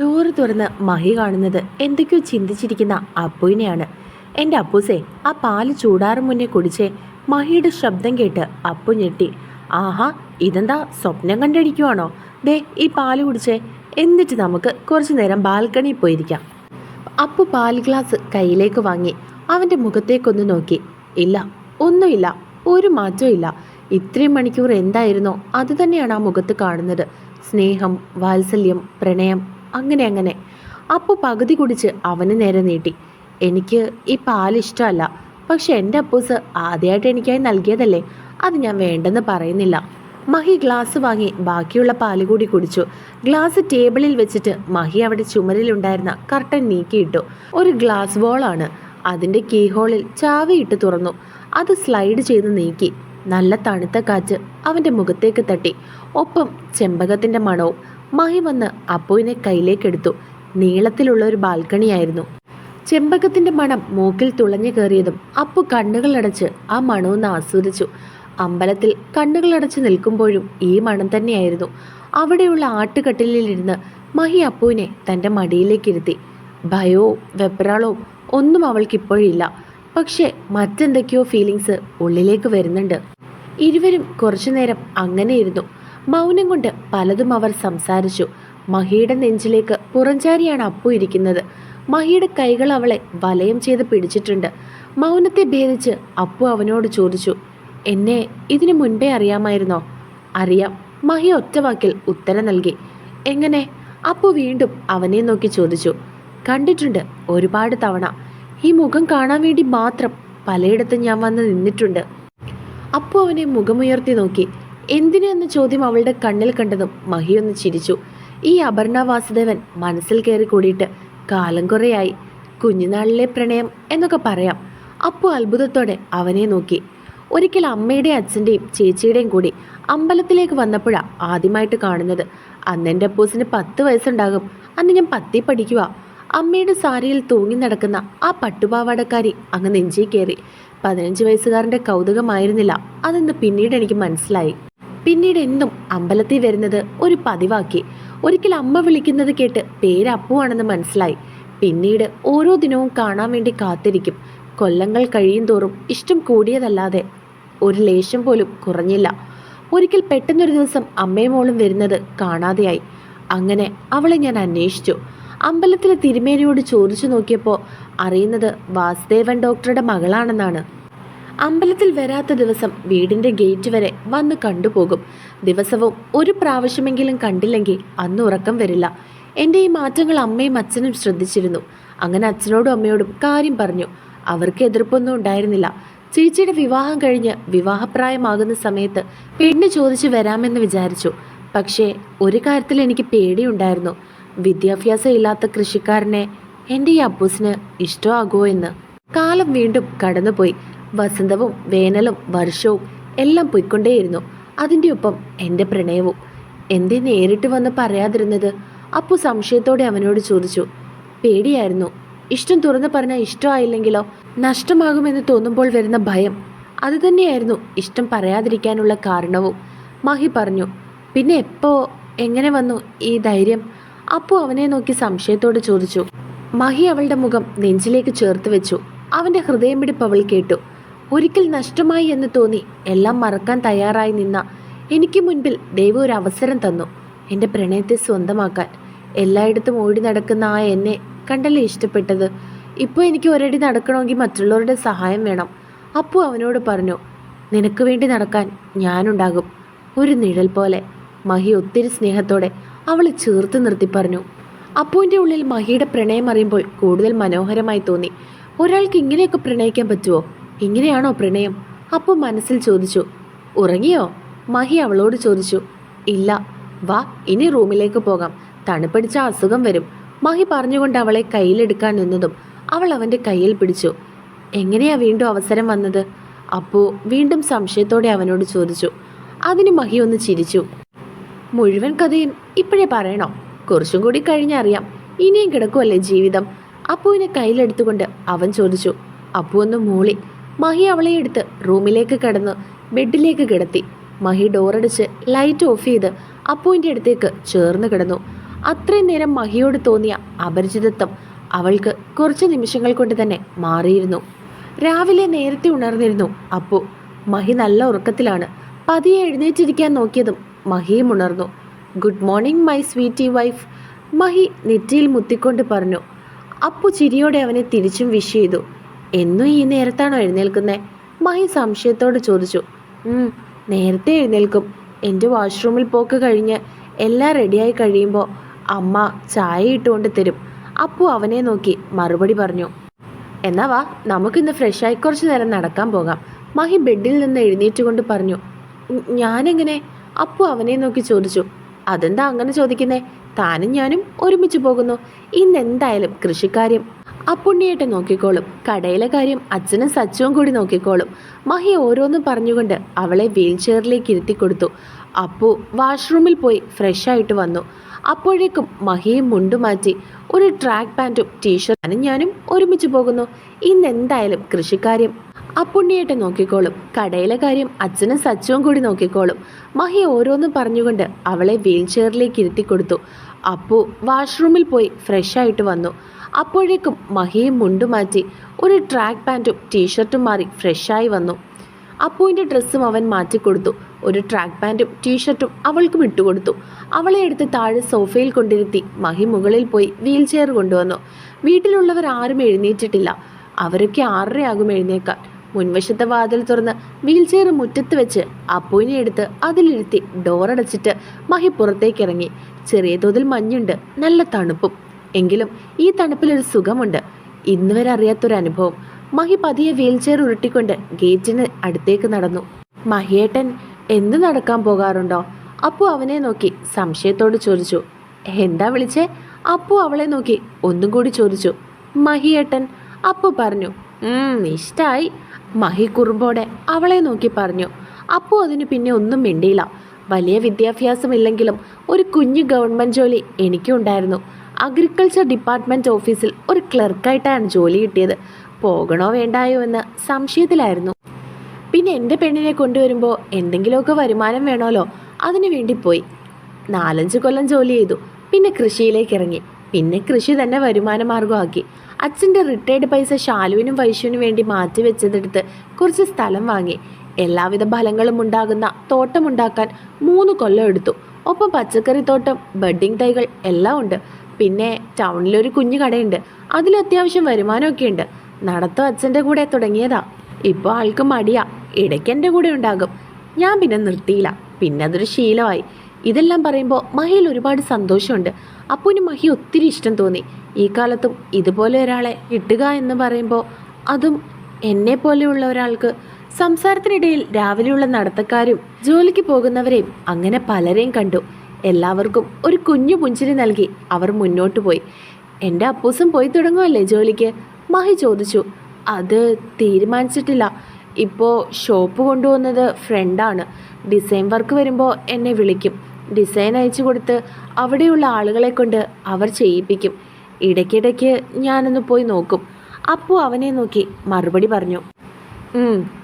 Door തുറന്ന് മഹി കാണുന്നത് എന്തൊക്കെയോ ചിന്തിച്ചിരിക്കുന്ന അപ്പുവിനെയാണ്. എന്റെ അപ്പൂസേ ആ പാൽ ചൂടാറും മുന്നേ കുടിച്ചേ മഹിയുടെ ശബ്ദം കേട്ട് അപ്പു ഞെട്ടി. ആഹാ ഇതെന്താ സ്വപ്നം കണ്ടടിക്കുവാണോ? ദേ ഈ പാൽ കുടിച്ചേ എന്നിട്ട് നമുക്ക് കുറച്ചു നേരം ബാൽക്കണിയിൽ പോയിരിക്കാം. അപ്പു പാൽ ഗ്ലാസ് കയ്യിലേക്ക് വാങ്ങി അവന്റെ മുഖത്തേക്കൊന്ന് നോക്കി. ഇല്ല ഒന്നുമില്ല ഒരു മാറ്റവും ഇല്ല ഇത്രയും മണിക്കൂർ എന്തായിരുന്നോ? അത് തന്നെയാണ് ആ മുഖത്ത് കാണുന്നത്. സ്നേഹം വാത്സല്യം പ്രണയം അങ്ങനെ അങ്ങനെ. അപ്പു പകുതി കുടിച്ച് അവന് നേരെ നീട്ടി. എനിക്ക് ഈ പാൽ ഇഷ്ടമല്ല. പക്ഷെ എന്റെ അപ്പൂസ് ആദ്യമായിട്ട് എനിക്കായി നൽകിയതല്ലേ? അത് ഞാൻ വേണ്ടെന്ന് പറയുന്നില്ല. മഹി ഗ്ലാസ് വാങ്ങി ബാക്കിയുള്ള പാൽ കൂടി കുടിച്ചു. ഗ്ലാസ് ടേബിളിൽ വെച്ചിട്ട് മഹി അവിടെ ചുമരിലുണ്ടായിരുന്ന കർട്ടൻ നീക്കിയിട്ടു. ഒരു ഗ്ലാസ് ബോളാണ്. അതിന്റെ കീഹോളിൽ ചാവിയിട്ട് തുറന്നു. അത് സ്ലൈഡ് ചെയ്ത് നീക്കി. നല്ല തണുത്ത കാറ്റ് അവന്റെ മുഖത്തേക്ക് തട്ടി. ഒപ്പം ചെമ്പകത്തിന്റെ മണവും മഹി വന്ന് അപ്പുവിനെ കയ്യിലേക്കെടുത്തു. നീളത്തിലുള്ള ഒരു ബാൽക്കണിയായിരുന്നു. ചെമ്പകത്തിന്റെ മണം മൂക്കിൽ തുളഞ്ഞു കയറിയതും അപ്പു കണ്ണുകളടച്ച് ആ മണമൊന്ന് ആസ്വദിച്ചു. അമ്പലത്തിൽ കണ്ണുകളടച്ച് നിൽക്കുമ്പോഴും ഈ മണം തന്നെയായിരുന്നു. അവിടെയുള്ള ആട്ടുകട്ടിലിരുന്ന് മഹി അപ്പുവിനെ തന്റെ മടിയിലേക്കിരുത്തി. ഭയവും വെപ്രാളവും ഒന്നും അവൾക്കിപ്പോഴില്ല. പക്ഷേ മറ്റെന്തൊക്കെയോ ഫീലിങ്സ് ഉള്ളിലേക്ക് വരുന്നുണ്ട്. ഇരുവരും കുറച്ചുനേരം അങ്ങനെ ഇരുന്നു മൗനം കൊണ്ട് പലതും അവർ സംസാരിച്ചു. മഹിയുടെ നെഞ്ചിലേക്ക് പുറഞ്ചാരിയാണ് അപ്പു ഇരിക്കുന്നത്. മഹിയുടെ കൈകൾ അവളെ വലയം ചെയ്ത് പിടിച്ചിട്ടുണ്ട്. മൗനത്തെ ഭേദിച്ച് അപ്പു അവനോട് ചോദിച്ചു എന്നെ ഇതിനു മുൻപേ അറിയാമായിരുന്നോ? അറിയാം. മഹി ഒറ്റവാക്കിൽ ഉത്തരം നൽകി. എങ്ങനെ? അപ്പു വീണ്ടും അവനെ നോക്കി ചോദിച്ചു. കണ്ടിട്ടുണ്ട് ഒരുപാട് തവണ. ഈ മുഖം കാണാൻ വേണ്ടി മാത്രം പലയിടത്തും ഞാൻ വന്ന് നിന്നിട്ടുണ്ട്. അപ്പു അവനെ മുഖമുയർത്തി നോക്കി. എന്തിനു എന്ന ചോദ്യം അവളുടെ കണ്ണിൽ കണ്ടതും മഹി ഒന്ന് ചിരിച്ചു. ഈ അപർണ വാസുദേവൻ മനസ്സിൽ കയറി കൂടിയിട്ട് കാലം കുറയായി. കുഞ്ഞുനാളിലെ പ്രണയം എന്നൊക്കെ പറയാം. അപ്പോൾ അത്ഭുതത്തോടെ അവനെ നോക്കി. ഒരിക്കൽ അമ്മയുടെയും അച്ഛന്റെയും ചേച്ചിയുടെയും കൂടി അമ്പലത്തിലേക്ക് വന്നപ്പോഴാണ് ആദ്യമായിട്ട് കാണുന്നത്. അന്ന് എന്റെ അപ്പൂസിന് പത്ത് വയസ്സുണ്ടാകും. അന്ന് ഞാൻ പത്തി പഠിക്കുക അമ്മയുടെ സാരിയിൽ തൂങ്ങി നടക്കുന്ന ആ പട്ടുപാവാടക്കാരി അങ്ങ് നെഞ്ചി കയറി. പതിനഞ്ച് വയസ്സുകാരന്റെ കൗതുകമായിരുന്നില്ല. അതെന്ന് പിന്നീട് എനിക്ക് മനസ്സിലായി. പിന്നീട് എന്നും അമ്പലത്തിൽ വരുന്നത് ഒരു പതിവാക്കി. ഒരിക്കൽ അമ്മ വിളിക്കുന്നത് കേട്ട് പേര് അപ്പുവാണെന്ന് മനസ്സിലായി. പിന്നീട് ഓരോ ദിനവും കാണാൻ വേണ്ടി കാത്തിരിക്കും. കൊല്ലങ്ങൾ കഴിയും തോറും ഇഷ്ടം കൂടിയതല്ലാതെ ഒരു ലേശം പോലും കുറഞ്ഞില്ല. ഒരിക്കൽ പെട്ടെന്നൊരു ദിവസം അമ്മയും മോളും വരുന്നത് കാണാതെയായി. അങ്ങനെ അവളെ ഞാൻ അന്വേഷിച്ചു. അമ്പലത്തിലെ തിരുമേനിയോട് ചോദിച്ചു നോക്കിയപ്പോൾ അറിയുന്നത് വാസുദേവൻ ഡോക്ടറുടെ മകളാണെന്നാണ്. അമ്പലത്തിൽ വരാത്ത ദിവസം വീടിന്റെ ഗേറ്റ് വരെ വന്ന് കണ്ടുപോകും. ദിവസവും ഒരു പ്രാവശ്യമെങ്കിലും കണ്ടില്ലെങ്കിൽ അന്ന് ഉറക്കം വരില്ല. എന്റെ ഈ മാറ്റങ്ങൾ അമ്മയും അച്ഛനും ശ്രദ്ധിച്ചിരുന്നു. അങ്ങനെ അച്ഛനോടും അമ്മയോടും കാര്യം പറഞ്ഞു. അവർക്ക് എതിർപ്പൊന്നും ഉണ്ടായിരുന്നില്ല. ചേച്ചിയുടെ വിവാഹം കഴിഞ്ഞ് വിവാഹപ്രായമാകുന്ന സമയത്ത് പെണ്ണ് ചോദിച്ചു വരാമെന്ന് വിചാരിച്ചു. പക്ഷേ ഒരു കാര്യത്തിൽ എനിക്ക് പേടിയുണ്ടായിരുന്നു. വിദ്യാഭ്യാസം ഇല്ലാത്ത കൃഷിക്കാരനെ എന്റെ ഈ അപ്പൂസിന് ഇഷ്ടമാകുമോ എന്ന്. കാലം വീണ്ടും കടന്നുപോയി. വസന്തവും വേനലും വർഷവും എല്ലാം പോയിക്കൊണ്ടേയിരുന്നു. അതിന്റെ ഒപ്പം എന്റെ പ്രണയവും. എന്തേ നേരിട്ട് വന്ന് പറയാതിരുന്നത്? അപ്പു സംശയത്തോടെ അവനോട് ചോദിച്ചു പേടിയായിരുന്നു. ഇഷ്ടം തുറന്നു പറഞ്ഞാൽ ഇഷ്ടമായില്ലെങ്കിലോ? നഷ്ടമാകുമെന്ന് തോന്നുമ്പോൾ വരുന്ന ഭയം. അതുതന്നെയായിരുന്നു ഇഷ്ടം പറയാതിരിക്കാനുള്ള കാരണവും. മഹി പറഞ്ഞു പിന്നെ എപ്പോ? എങ്ങനെ വന്നു ഈ ധൈര്യം? അപ്പു അവനെ നോക്കി സംശയത്തോട് ചോദിച്ചു മഹി അവളുടെ മുഖം നെഞ്ചിലേക്ക് ചേർത്ത് വെച്ചു. അവന്റെ ഹൃദയമിടിപ്പ് അവൾ കേട്ടു. ഒരിക്കൽ നഷ്ടമായി എന്ന് തോന്നി എല്ലാം മറക്കാൻ തയ്യാറായി നിന്ന എനിക്ക് മുൻപിൽ ദൈവം ഒരു അവസരം തന്നു. എന്റെ പ്രണയത്തെ സ്വന്തമാക്കാൻ എല്ലായിടത്തും ഓടി നടക്കുന്ന ആ എന്നെ കണ്ടല്ലേ ഇഷ്ടപ്പെട്ടത്? ഇപ്പോൾ എനിക്ക് ഒരടി നടക്കണമെങ്കിൽ മറ്റുള്ളവരുടെ സഹായം വേണം. അപ്പോൾ അവനോട് പറഞ്ഞു നിനക്ക് വേണ്ടി നടക്കാൻ ഞാനുണ്ടാകും. ഒരു നിഴൽ പോലെ മഹി ഒത്തിരി സ്നേഹത്തോടെ അവളെ ചേർത്ത് നിർത്തി പറഞ്ഞു. അപ്പുവിന്റെ ഉള്ളിൽ മഹിയുടെ പ്രണയം അറിയുമ്പോൾ കൂടുതൽ മനോഹരമായി തോന്നി. ഒരാൾക്ക് ഇങ്ങനെയൊക്കെ പ്രണയിക്കാൻ പറ്റുമോ? ഇങ്ങനെയാണോ പ്രണയം? അപ്പു മനസ്സിൽ ചോദിച്ചു. ഉറങ്ങിയോ? മഹി അവളോട് ചോദിച്ചു. ഇല്ല. വാ ഇനി റൂമിലേക്ക് പോകാം. തണുപ്പടിച്ച അസുഖം വരും. മഹി പറഞ്ഞുകൊണ്ട് അവളെ കയ്യിലെടുക്കാൻ നിന്നതും അവൾ അവന്റെ കയ്യിൽ പിടിച്ചു. എങ്ങനെയാ വീണ്ടും അവസരം വന്നത്? അപ്പു വീണ്ടും സംശയത്തോടെ അവനോട് ചോദിച്ചു. അതിന് മഹി ഒന്ന് ചിരിച്ചു. മുഴുവൻ കഥയും ഇപ്പോഴേ പറയണോ? കുറച്ചും കൂടി കഴിഞ്ഞറിയാം ഇനിയും കിടക്കുമല്ലേ ജീവിതം? അപ്പുവിനെ കയ്യിലെടുത്തുകൊണ്ട് അവൻ ചോദിച്ചു. അപ്പു ഒന്ന് മൂളി. മഹി അവളെ എടുത്ത് റൂമിലേക്ക് കടന്ന് ബെഡിലേക്ക് കിടത്തി. മഹി ഡോറടിച്ച് ലൈറ്റ് ഓഫ് ചെയ്ത് അപ്പുവിന്റെ അടുത്തേക്ക് ചേർന്ന് കിടന്നു. അത്രയും നേരം മഹിയോട് തോന്നിയ അപരിചിതത്വം അവൾക്ക് കുറച്ച് നിമിഷങ്ങൾ കൊണ്ട് തന്നെ മാറിയിരുന്നു. രാവിലെ നേരത്തെ ഉണർന്നിരുന്നു. അപ്പു മഹി നല്ല ഉറക്കത്തിലാണ്. പതിയെ എഴുന്നേറ്റിരിക്കാൻ നോക്കിയതും മഹിയും ഉണർന്നു. Good morning my sweetie wife. Mahi നെറ്റിയിൽ മുത്തിക്കൊണ്ട് പറഞ്ഞു. അപ്പു ചിരിയോടെ അവനെ തിരിച്ചും വിഷ് ചെയ്തു. എന്നും ഈ നേരത്താണോ എഴുന്നേൽക്കുന്നത് മഹി സംശയത്തോട് ചോദിച്ചു. "ഉം, നേരത്തെ എഴുന്നേൽക്കും. എന്റെ വാഷ്റൂമിൽ പോക്ക് കഴിഞ്ഞ് എല്ലാം റെഡിയായി കഴിയുമ്പോൾ അമ്മ ചായ ഇട്ടുകൊണ്ട് തരും. അപ്പു അവനെ നോക്കി മറുപടി പറഞ്ഞു. എന്നാ വാ നമുക്കിന്ന് ഫ്രഷായി കുറച്ച് നേരം നടക്കാൻ പോകാം. മഹി ബെഡിൽ നിന്ന് എഴുന്നേറ്റ് കൊണ്ട് പറഞ്ഞു. "ഉം, ഞാനെങ്ങനെ? അപ്പു അവനെ നോക്കി ചോദിച്ചു. അതെന്താ അങ്ങനെ ചോദിക്കുന്നേ? താനും ഞാനും ഒരുമിച്ച് പോകുന്നു. ഇന്ന് എന്തായാലും കൃഷിക്കാര്യം അപ്പുണ്ണിയേട്ട് നോക്കിക്കോളും. കടയിലെ കാര്യം അച്ഛനും സച്ചുവും കൂടി നോക്കിക്കോളും. മഹി ഓരോന്നും പറഞ്ഞുകൊണ്ട് അവളെ വീൽ ചെയറിലേക്ക് ഇരുത്തി കൊടുത്തു. അപ്പു വാഷ്റൂമിൽ പോയി ഫ്രഷായിട്ട് വന്നു. അപ്പോഴേക്കും മഹിയും മുണ്ടുമാറ്റി ഒരു ട്രാക്ക് പാന്റും ടീഷർട്ടും ഞാനും ഒരുമിച്ച് പോകുന്നു. ഇന്ന് എന്തായാലും കൃഷിക്കാര്യം. അപ്പുണ്ണിയേട്ട് നോക്കിക്കോളും. കടയിലെ കാര്യം അച്ഛനും സച്ചുവും കൂടി നോക്കിക്കോളും. മഹി ഓരോന്നും പറഞ്ഞുകൊണ്ട് അവളെ വീൽ ചെയറിലേക്ക് ഇരുത്തി കൊടുത്തു. അപ്പു വാഷ്റൂമിൽ പോയി ഫ്രഷായിട്ട് വന്നു. അപ്പോഴേക്കും മഹിയും മുണ്ടുമാറ്റി ഒരു ട്രാക്ക് പാന്റും ടീഷർട്ടും മാറി ഫ്രഷായി വന്നു. അപ്പുവിന്റെ ഡ്രസ്സും അവൻ മാറ്റിക്കൊടുത്തു ഒരു ട്രാക്ക് പാന്റും ടീഷർട്ടും അവൾക്കും ഇട്ടുകൊടുത്തു അവളെ എടുത്ത് താഴെ സോഫയിൽ കൊണ്ടിരുത്തി മഹി മുകളിൽ പോയി വീൽ ചെയർ കൊണ്ടുവന്നു. വീട്ടിലുള്ളവർ ആരും എഴുന്നേറ്റിട്ടില്ല. അവരൊക്കെ ആറരയാകും എഴുന്നേക്കാൻ. മുൻവശത്തെ വാതിൽ തുറന്ന് വീൽ ചെയർ മുറ്റത്ത് വെച്ച് അപ്പുവിനെ എടുത്ത് അതിലിരുത്തി ഡോറടച്ചിട്ട് മഹി പുറത്തേക്ക് ഇറങ്ങി ചെറിയ തോതിൽ മഞ്ഞുണ്ട്. നല്ല തണുപ്പും. എങ്കിലും ഈ തണുപ്പിൽ ഒരു സുഖമുണ്ട്. ഇന്ന് വരെ അറിയാത്തൊരു അനുഭവം മഹി പതിയെ വീൽ ചെയർ ഉരുട്ടിക്കൊണ്ട് ഗേറ്റിന് അടുത്തേക്ക് നടന്നു. മഹിയേട്ടൻ എന്ത് നടക്കാൻ പോകാറുണ്ടോ? അപ്പു അവനെ നോക്കി സംശയത്തോട് ചോദിച്ചു. എന്താ വിളിച്ചേ? അപ്പു അവളെ നോക്കി ഒന്നും കൂടി ചോദിച്ചു. മഹിയേട്ടൻ അപ്പു പറഞ്ഞു "ഉം, ഇഷ്ടായി. മഹി കുറുമ്പോടെ അവളെ നോക്കി പറഞ്ഞു. അപ്പു അതിന് പിന്നെ ഒന്നും മിണ്ടിയില്ല. വലിയ വിദ്യാഭ്യാസമില്ലെങ്കിലും ഒരു കുഞ്ഞു ഗവൺമെന്റ് ജോലി എനിക്കുണ്ടായിരുന്നു. അഗ്രികൾച്ചർ ഡിപ്പാർട്ട്മെന്റ് ഓഫീസിൽ ഒരു ക്ലർക്കായിട്ടാണ് ജോലി കിട്ടിയത്. പോകണോ വേണ്ടായോ എന്ന് സംശയത്തിലായിരുന്നു. പിന്നെ എന്റെ പെണ്ണിനെ കൊണ്ടുവരുമ്പോൾ എന്തെങ്കിലുമൊക്കെ വരുമാനം വേണമല്ലോ അതിനു വേണ്ടി പോയി. നാലഞ്ച് കൊല്ലം ജോലി ചെയ്തു. പിന്നെ കൃഷിയിലേക്ക് ഇറങ്ങി. പിന്നെ കൃഷി തന്നെ വരുമാന മാർഗമാക്കി അച്ഛന്റെ റിട്ടയർഡ് പൈസ ശാലുവിനും വൈശുവിനും വേണ്ടി മാറ്റി വെച്ചതെടുത്ത് കുറച്ച് സ്ഥലം വാങ്ങി. എല്ലാവിധ ഫലങ്ങളും ഉണ്ടാകുന്ന തോട്ടമുണ്ടാക്കാൻ മൂന്ന് കൊല്ലം എടുത്തു. ഒപ്പം പച്ചക്കറി തോട്ടം ബഡ്ഡിംഗ് തൈകൾ എല്ലാം ഉണ്ട്. പിന്നെ ടൗണിലൊരു കുഞ്ഞു കടയുണ്ട്. അതിൽ അത്യാവശ്യം വരുമാനമൊക്കെ ഉണ്ട്. നടത്തം അച്ഛന്റെ കൂടെ തുടങ്ങിയതാ. ഇപ്പോൾ ആൾക്ക് മടിയാ. ഇടയ്ക്ക് എന്റെ കൂടെ ഉണ്ടാകും. ഞാൻ പിന്നെ നിർത്തിയില്ല. പിന്നെ അതൊരു ശീലമായി. ഇതെല്ലാം പറയുമ്പോൾ മഹിയിൽ ഒരുപാട് സന്തോഷമുണ്ട്. അപ്പുവിന് മഹി ഒത്തിരി ഇഷ്ടം തോന്നി. ഈ കാലത്തും ഇതുപോലെ ഒരാളെ കിട്ടുക എന്ന് പറയുമ്പോൾ അതും എന്നെ പോലെയുള്ള ഒരാൾക്ക് സംസാരത്തിനിടയിൽ രാവിലെയുള്ള നടത്തക്കാരും ജോലിക്ക് പോകുന്നവരെയും അങ്ങനെ പലരെയും കണ്ടു. എല്ലാവർക്കും ഒരു കുഞ്ഞു പുഞ്ചിരി നൽകി അവർ മുന്നോട്ട് പോയി. എന്റെ അപ്പൂസും പോയി തുടങ്ങുമല്ലേ ജോലിക്ക്? മഹി ചോദിച്ചു. അത് തീരുമാനിച്ചിട്ടില്ല. ഇപ്പോൾ ഷോപ്പ് കൊണ്ടുപോകുന്നത് ഫ്രണ്ടാണ്. ഡിസൈൻ വർക്ക് വരുമ്പോൾ എന്നെ വിളിക്കും. ഡിസൈൻ അയച്ചു കൊടുത്ത് അവിടെയുള്ള ആളുകളെ കൊണ്ട് അവർ ചെയ്യിപ്പിക്കും. ഇടയ്ക്കിടയ്ക്ക് ഞാനൊന്ന് പോയി നോക്കും. അപ്പു അവനെ നോക്കി മറുപടി പറഞ്ഞു.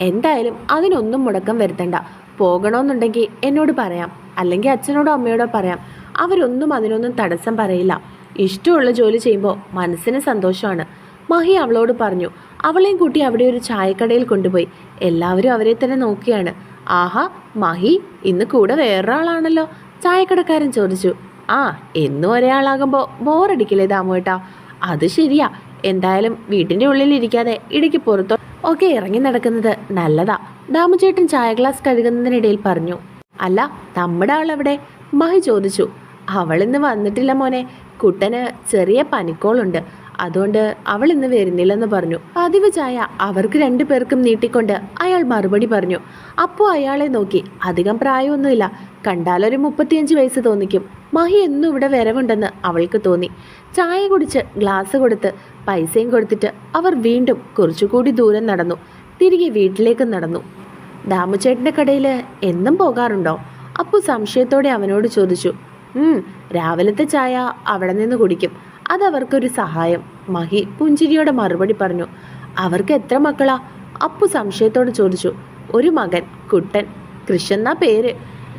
എന്തായാലും അതിനൊന്നും മുടക്കം വരുത്തണ്ട. പോകണമെന്നുണ്ടെങ്കിൽ എന്നോട് പറയാം. അല്ലെങ്കിൽ അച്ഛനോടോ അമ്മയോടോ പറയാം. അവരൊന്നും അതിനൊന്നും തടസ്സം പറയില്ല. ഇഷ്ടമുള്ള ജോലി ചെയ്യുമ്പോൾ മനസ്സിന് സന്തോഷമാണ്. മഹി അവളോട് പറഞ്ഞു അവളെയും കൂട്ടി അവിടെ ഒരു ചായക്കടയിൽ കൊണ്ടുപോയി. എല്ലാവരും അവരെ തന്നെ നോക്കിയാണ്. ആഹാ മഹി ഇന്ന് കൂടെ വേറൊരാളാണല്ലോ. ചായക്കടക്കാരൻ ചോദിച്ചു ആ എന്നും ഒരാളാകുമ്പോൾ ബോറടിക്കില്ലേ ദാമുവേട്ടാ അത് ശരിയാ. എന്തായാലും വീട്ടിന്റെ ഉള്ളിൽ ഇരിക്കാതെ ഇടയ്ക്ക് പുറത്തോ ഒക്കെ ഇറങ്ങി നടക്കുന്നത് നല്ലതാ. ദാമുചേട്ടൻ ചായ ഗ്ലാസ് കഴുകുന്നതിനിടയിൽ പറഞ്ഞു അല്ല നമ്മുടെ ആളെവിടെ മഹി ചോദിച്ചു അവളിന്ന് വന്നിട്ടില്ല മോനെ. കുട്ടന് ചെറിയ പനിക്കോളുണ്ട്. അതുകൊണ്ട് അവൾ ഇന്ന് വരുന്നില്ലെന്ന് പറഞ്ഞു. പതിവ് ചായ അവർക്ക് രണ്ടു പേർക്കും നീട്ടിക്കൊണ്ട് അയാൾ മറുപടി പറഞ്ഞു. അപ്പോൾ അയാളെ നോക്കി അധികം പ്രായമൊന്നുമില്ല. കണ്ടാലൊരു മുപ്പത്തിയഞ്ച് വയസ്സ് തോന്നിക്കും. മഹി എന്നും ഇവിടെ വരവുണ്ടെന്ന് അവൾക്ക് തോന്നി. ചായ കുടിച്ച് ഗ്ലാസ് കൊടുത്ത് പൈസയും കൊടുത്തിട്ട് അവർ വീണ്ടും കുറച്ചുകൂടി ദൂരം നടന്നു. തിരികെ വീട്ടിലേക്ക് നടന്നു. ദാമുചേട്ടന്റെ കടയിൽ എന്നും പോകാറുണ്ടോ? അപ്പു സംശയത്തോടെ അവനോട് ചോദിച്ചു. രാവിലത്തെ ചായ അവിടെ നിന്ന് കുടിക്കും. അതവർക്കൊരു സഹായം. മഹി പുഞ്ചിരിയോടെ മറുപടി പറഞ്ഞു അവർക്ക് എത്ര മക്കളാ? അപ്പു സംശയത്തോട് ചോദിച്ചു ഒരു മകൻ കുട്ടൻ. കൃഷ് എന്നാ പേര്?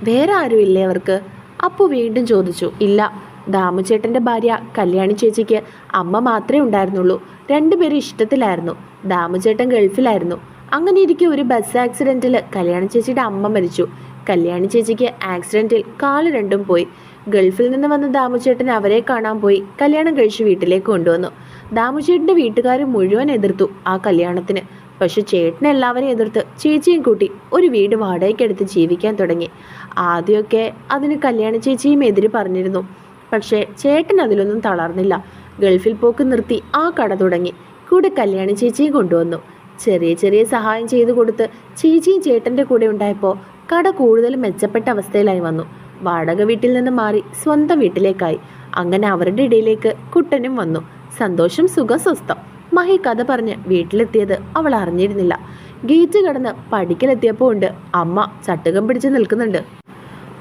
വേറെ ആരും ഇല്ലേ അവർക്ക്? അപ്പു വീണ്ടും ചോദിച്ചു ഇല്ല. ദാമുചേട്ടന്റെ ഭാര്യ കല്യാണി ചേച്ചിക്ക് അമ്മ മാത്രമേ ഉണ്ടായിരുന്നുള്ളൂ. രണ്ടുപേരും ഇഷ്ടത്തിലായിരുന്നു. ദാമുചേട്ടൻ ഗൾഫിലായിരുന്നു. അങ്ങനെ ഇരിക്കെ ഒരു ബസ് ആക്സിഡന്റിൽ കല്യാണി ചേച്ചിയുടെ അമ്മ മരിച്ചു. കല്യാണി ചേച്ചിക്ക് ആക്സിഡന്റിൽ കാൽ രണ്ടും പോയി. ഗൾഫിൽ നിന്ന് വന്ന ദാമുചേട്ടൻ അവരെ കാണാൻ പോയി. കല്യാണം കഴിച്ച് വീട്ടിലേക്ക് കൊണ്ടുവന്നു. ദാമുചേട്ടന്റെ വീട്ടുകാർ മുഴുവൻ എതിർത്തു ആ കല്യാണത്തിന്. പക്ഷെ ചേട്ടൻ എല്ലാവരെയും എതിർത്ത് ചേച്ചിയും കൂട്ടി ഒരു വീട് വാടകയ്ക്കെടുത്ത് ജീവിക്കാൻ തുടങ്ങി. ആദ്യമൊക്കെ അതിന് കല്യാണ ചേച്ചിയും എതിര് പറഞ്ഞിരുന്നു. പക്ഷേ ചേട്ടൻ അതിലൊന്നും തളർന്നില്ല. ഗൾഫിൽ പോക്ക് നിർത്തി ആ കട തുടങ്ങി. കൂടെ കല്യാണ ചേച്ചിയും കൊണ്ടുവന്നു. ചെറിയ ചെറിയ സഹായം ചെയ്തു കൊടുത്ത് ചേച്ചിയും ചേട്ടന്റെ കൂടെ ഉണ്ടായപ്പോൾ കട കൂടുതൽ മെച്ചപ്പെട്ട അവസ്ഥയിലായി വന്നു. വാടക വീട്ടിൽ നിന്ന് മാറി സ്വന്തം വീട്ടിലേക്കായി. അങ്ങനെ അവരുടെ ഇടയിലേക്ക് കുട്ടനും വന്നു. സന്തോഷം സുഖം സ്വസ്ഥം. മഹി കഥ പറഞ്ഞ് വീട്ടിലെത്തിയത് അവൾ അറിഞ്ഞിരുന്നില്ല. ഗേറ്റ് കടന്ന് പടിക്കലെത്തിയപ്പോൾ ഉണ്ട് അമ്മ ചട്ടുകം പിടിച്ച് നിൽക്കുന്നുണ്ട്.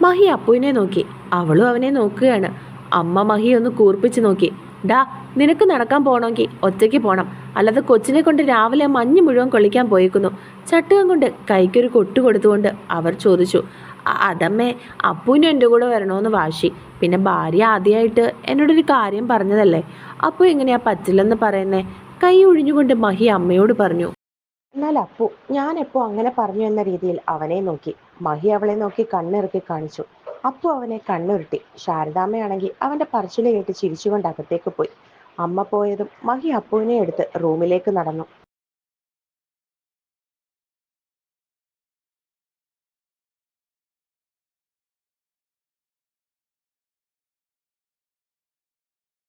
മഹി അപ്പുവിനെ നോക്കി. അവളും അവനെ നോക്കുകയാണ്. അമ്മ മഹി ഒന്ന് കൂർപ്പിച്ച് നോക്കി. ഡാ നിനക്ക് നടക്കാൻ പോകണമെങ്കിൽ ഒറ്റയ്ക്ക് പോകണം അല്ലാതെ കൊച്ചിനെ കൊണ്ട് രാവിലെ മഞ്ഞ് മുഴുവൻ കൊള്ളിക്കാൻ പോയേക്കുന്നു. ചട്ടുകം കൊണ്ട് കൈക്കൊരു കൊട്ടു കൊടുത്തുകൊണ്ട് അവർ ചോദിച്ചു. "അ- അതമ്മേ അപ്പുവിനും എന്റെ കൂടെ വരണമെന്ന് വാശി. പിന്നെ ഭാര്യ ആദ്യമായിട്ട് എന്നോടൊരു കാര്യം പറഞ്ഞതല്ലേ? അപ്പു എങ്ങനെയാ പറ്റില്ലെന്ന് പറയുന്നേ? കൈ ഒഴിഞ്ഞുകൊണ്ട് മഹി അമ്മയോട് പറഞ്ഞു. എന്നാൽ അപ്പു ഞാൻ എപ്പോ അങ്ങനെ പറഞ്ഞു എന്ന രീതിയിൽ അവനെ നോക്കി. മഹി അവളെ നോക്കി കണ്ണിറുക്കി കാണിച്ചു. അപ്പു അവനെ കണ്ണുരുട്ടി. ശാരദാമ്മയാണെങ്കിൽ അവന്റെ പറച്ചിൽ കേട്ട് ചിരിച്ചുകൊണ്ട് അകത്തേക്ക് പോയി. അമ്മ പോയതും മഹി അപ്പുവിനെ എടുത്ത് റൂമിലേക്ക് നടന്നു.